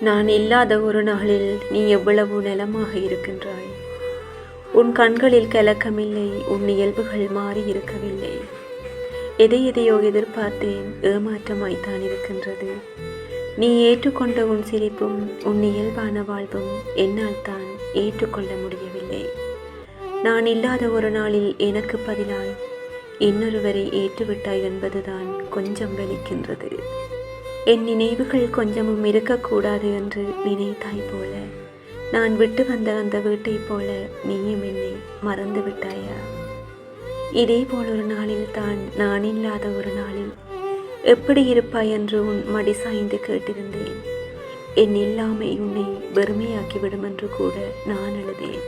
நான் இல்லாத ஒரு நாளில் நீ எவ்வளவு நலமாக இருக்கின்றாய்? உன் கண்களில் கலக்கமில்லை உன் இயல்புகள் மாறி இருக்கவில்லை. எதை எதையோ எதிர்பார்த்தேன் ஏமாற்றமாய்த்தான் இருக்கின்றது. நீ ஏற்றுக்கொண்ட உன் சிரிப்பும் உன் இயல்பான வாழ்வும் என்னால் தான் ஏற்றுக்கொள்ள முடியவில்லை. நான் இல்லாத ஒரு நாளில் எனக்கு பதிலாய் இன்னொருவரை ஏற்றுவிட்டாய் என்பதுதான் கொஞ்சம் வலிக்கின்றது. என் நினைவுகள் கொஞ்சமும் இருக்கக்கூடாது என்று நினைத்தாய் போல. நான் விட்டு வந்த அந்த வீட்டைப் போல நீயும் என்னை மறந்து விட்டாயா? இதே போல் ஒரு நாளில் தான் நான் இல்லாத ஒரு நாளில் எப்படி இருப்பாய் என்று உன் மடி சாய்ந்து கேட்டிருந்தேன். என் இல்லாமை உன்னை வெறுமையாக்கிவிடும் என்று கூட நான் அழுதேன்.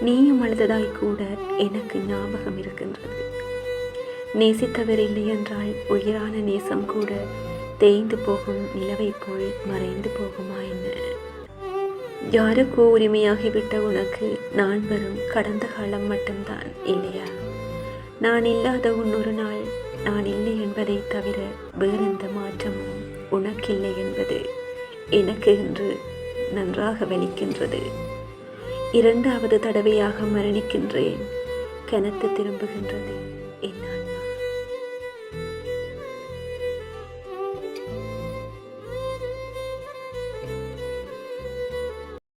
நீயும் அழுததாய் கூட எனக்கு ஞாபகம் இருக்கின்றது. நேசித்தவர் இல்லை என்றால் உயிரான நேசம் கூட தேய்ந்து போகும் நிலவை போல் மறைந்து போகுமா என்ன? யாருக்கோ உரிமையாகிவிட்ட உனக்கு நான் வரும் கடந்த காலம் மட்டும்தான் இல்லையா? நான் இல்லாத உன்னொரு நாள் நான் இல்லை என்பதை தவிர வேறெந்த மாற்றமும் உனக்கில்லை என்பது எனக்கு என்று நன்றாக வலிக்கின்றது இரண்டாவது தடவையாக மரணிக்கின்றேன். கனத்து திரும்புகின்றது. என்ன?